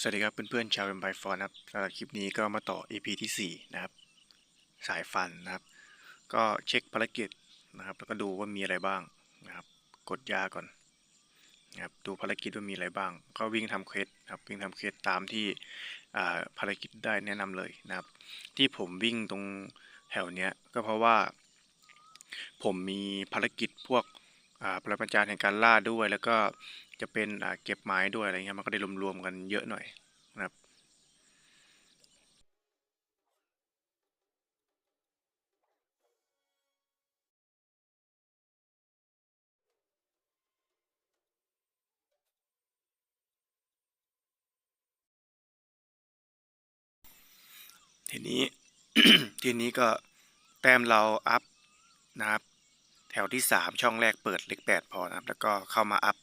สวัสดีครับเพื่อนๆชาวเอ็มไบฟอนครับสำหรับคลิปนี้ก็มาต่อ EP ที่ 4 นะครับ สายฟันนะครับ ก็เช็คภารกิจนะครับ แล้วก็ดูว่ามีอะไรบ้างนะครับ กดยาก่อนนะครับดูภารกิจว่ามีอะไรบ้าง ก็วิ่งทำเควสนะครับวิ่งทำเควสตามที่อ่าภารกิจได้แนะนำเลยนะครับ ที่ผมวิ่งตรงแถวเนี้ยก็เพราะว่า ผมมีภารกิจพวกอ่าปรมาจารย์แห่งการล่าด้วย แล้วก็ จะเป็นเก็บไม้ด้วยอะไรเงี้ยมันก็ได้รวมๆกันเยอะหน่อยนะครับทีนี้ทีนี้ก็แต้มเราอัพนะครับ แถวที่สามช่องแรกเปิดเลขแปดพอนะครับ แล้วก็เข้ามาอัพ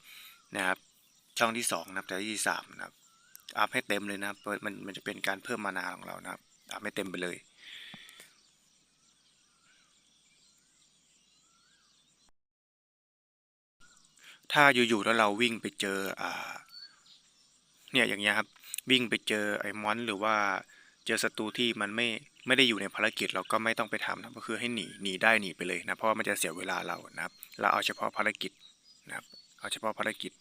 นะครับ ช่องที่สองนะครับแถวที่สามนะครับอัพให้เต็มเลยนะครับมันมันจะเป็นการเพิ่มมานาของเรานะครับอัพให้เต็มไปเลยถ้าอยู่ๆแล้วเราวิ่งไปเจออ่าเนี่ยอย่างเงี้ยครับวิ่งไปเจอไอ้มอนหรือว่าเจอศัตรูที่มันไม่ไม่ได้อยู่ในภารกิจเราก็ไม่ต้องไปทำนะก็คือให้หนีหนีได้หนีไปเลยนะเพราะว่ามันจะเสียเวลาเรานะครับเราเอาเฉพาะภารกิจนะครับ เอาเฉพาะภารกิจ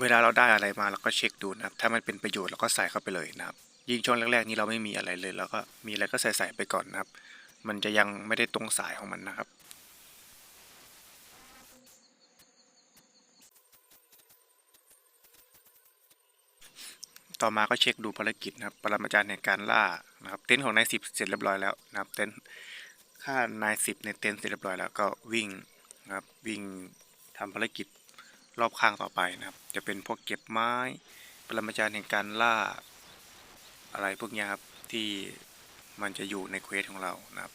เวลาเราได้อะไรมาเราก็เช็คดูนะครับ ถ้ามันเป็นประโยชน์เราก็ใส่เข้าไปเลยนะครับ ยิ่งช่วงแรกๆนี้เราไม่มีอะไรเลยเราก็มีอะไรก็ใส่ใส่ไปก่อนนะครับ มันจะยังไม่ได้ตรงสายของมันนะครับต่อมาก็เช็คดูภารกิจนะครับ ปรมาจารย์ในการล่านะครับ เต็นท์ของนายสิบเสร็จเรียบร้อยแล้วนะครับ เต็นท์ค่านายสิบในเต็นท์เสร็จเรียบร้อยแล้วก็วิ่งนะครับวิ่งทำภารกิจ รอบข้างต่อไปนะครับ จะเป็นพวกเก็บไม้ ปรมาจารย์แห่งการล่า อะไรพวกนี้ครับ ที่มันจะอยู่ในเควสของเรานะครับ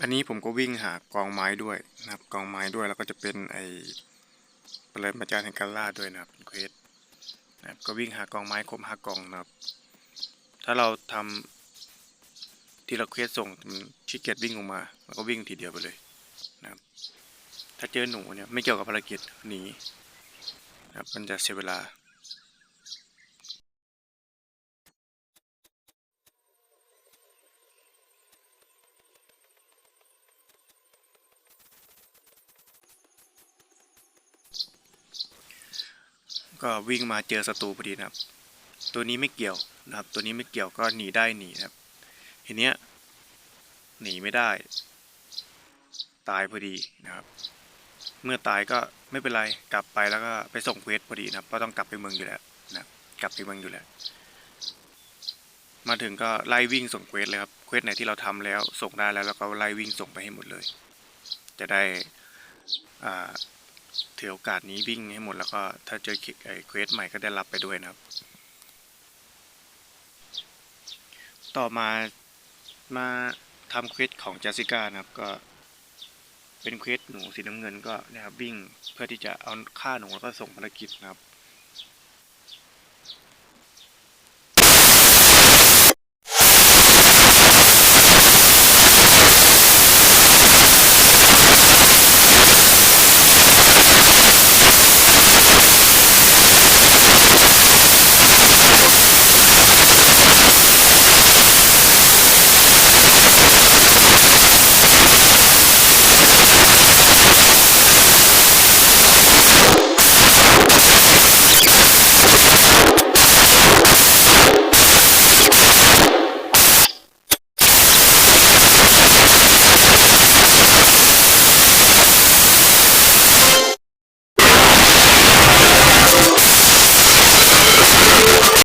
อันนี้ผมก็วิ่งหากองไม้ด้วยนะครับ กองไม้ด้วยแล้วก็จะเป็นไอปรมาจารย์แห่งการล่าด้วยนะครับเควสนะครับก็วิ่งหากองไม้ครบห้ากองนะครับ ถ้าเราทำ ที่เราเควสส่งมันขี้เกียจวิ่งออกมา แล้วก็วิ่งทีเดียวไปเลยนะครับ ถ้าเจอหนูเนี่ยไม่เกี่ยวกับภารกิจหนีนะครับมันจะเสียเวลาก็วิ่งมาเจอศัตรูพอดีนะครับ ตัวนี้ไม่เกี่ยวนะครับ ตัวนี้ไม่เกี่ยวก็หนีได้หนีนะครับ ทีเนี้ยหนีไม่ได้ ตายพอดีนะครับ เมื่อตายก็ไม่เป็นไรกลับไปแล้วก็ไปส่งเควสพอดีนะครับเพราะต้องกลับไปเมืองอยู่แล้วนะกลับไปเมืองอยู่แล้ว มาถึงก็ไล่วิ่งส่งเควสเลยครับเควสไหนที่เราทำแล้วส่งได้แล้วแล้วก็ไล่วิ่งส่งไปให้หมดเลย จะได้อ่าถือโอกาสนี้วิ่งให้หมดแล้วก็ถ้าเจอไอ้เควสใหม่ก็ได้รับไปด้วยนะครับ ต่อมา มาทำเควสของจัสสิก้านะครับก็เป็นเควสหนูสีน้ำเงินก็นะครับวิ่งเพื่อที่จะเอาฆ่าหนูแล้วก็ส่งภารกิจนะครับ